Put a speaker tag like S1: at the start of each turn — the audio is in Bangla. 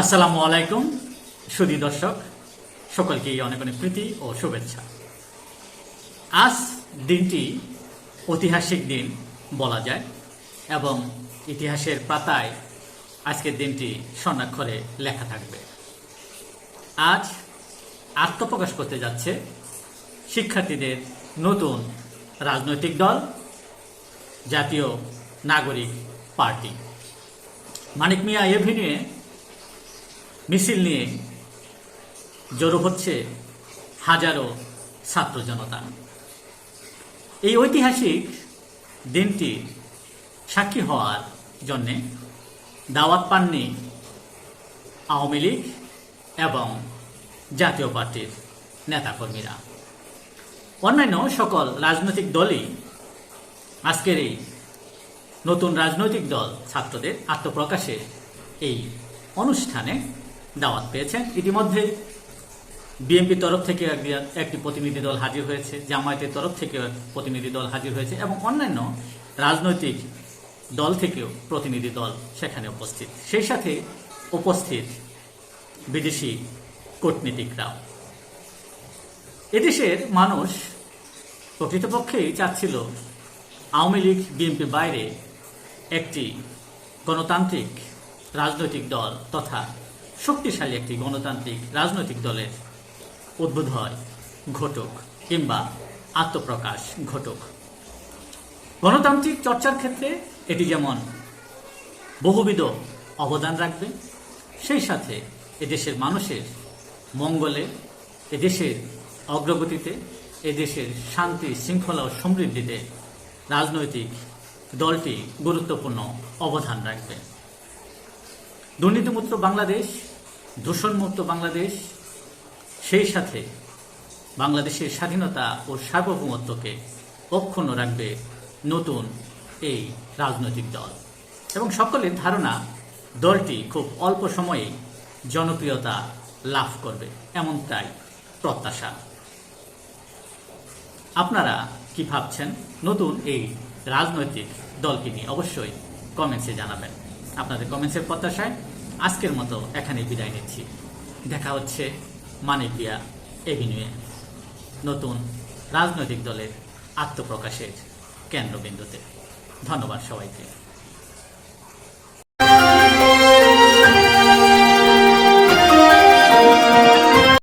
S1: আসসালামু আলাইকুম সুদী দর্শক, সকলকেই অনেক অনেক প্রীতি ও শুভেচ্ছা। আজ দিনটি ঐতিহাসিক দিন বলা যায় এবং ইতিহাসের পাতায় আজকের দিনটি স্বর্ণাক্ষরে লেখা থাকবে। আজ আত্মপ্রকাশ করতে যাচ্ছে শিক্ষার্থীদের নতুন রাজনৈতিক দল, জাতীয় নাগরিক পার্টি। মানিক মিয়া এভিনিউয়ে মিছিল নিয়ে জড়ো হচ্ছে হাজারো ছাত্র জনতা। এই ঐতিহাসিক দিনটি সাক্ষী হওয়ার জন্যে দাওয়াত পাননি আওয়ামী লীগ এবং জাতীয় পার্টির নেতাকর্মীরা। অন্যান্য সকল রাজনৈতিক দলই আজকের এই নতুন রাজনৈতিক দল ছাত্রদের আত্মপ্রকাশে এই অনুষ্ঠানে দাওয়াত পেয়েছেন। ইতিমধ্যে বিএনপির তরফ থেকে একটি- প্রতিনিধি দল হাজির হয়েছে, জামায়াতের তরফ এক প্রতিনিধি দল হাজির হয়েছে এবং অন্যান্য রাজনৈতিক দল থেকেও প্রতিনিধি দল সেখানে উপস্থিত। সেই সাথে উপস্থিত বিদেশি কূটনীতিকরাও। এদেশের মানুষ প্রকৃতপক্ষেই চাচ্ছিল আওয়ামী লীগ বিএনপি বাইরে একটি গণতান্ত্রিক রাজনৈতিক দল তথা শক্তিশালী একটি গণতান্ত্রিক রাজনৈতিক দলের উদ্ভূত হয় ঘটক কিংবা আত্মপ্রকাশ ঘটক। গণতান্ত্রিক চর্চার ক্ষেত্রে এটি যেমন বহুবিধ অবদান রাখবে, সেই সাথে এদেশের মানুষের মঙ্গলে, এদেশের অগ্রগতিতে, এদেশের শান্তি, শৃঙ্খলা ও সমৃদ্ধিতে রাজনৈতিক দলটি গুরুত্বপূর্ণ অবদান রাখবে। দুর্নীতিমুক্ত বাংলাদেশ দূষণমুক্ত বাংলাদেশ, সেই সাথে বাংলাদেশের স্বাধীনতা ও সার্বভৌমত্বকে অক্ষুণ্ণ রাখবে নতুন এই রাজনৈতিক দল। এবং সকলের ধারণা, দলটি খুব অল্প সময়েই জনপ্রিয়তা লাভ করবে এমনটাই প্রত্যাশা। আপনারা কি ভাবছেন? নতুন এই রাজনৈতিক দলকে নিয়ে অবশ্যই কমেন্টসে জানাবেন। আপনাদের কমেন্টসের প্রত্যাশায় আজকের মতো এখানে বিদায় নিচ্ছি। দেখা হচ্ছে মানিকিয়া এভিনিউয়ে। নতুন রাজনৈতিক দলের আত্মপ্রকাশের কেন্দ্রবিন্দুতে। ধন্যবাদ সবাইকে।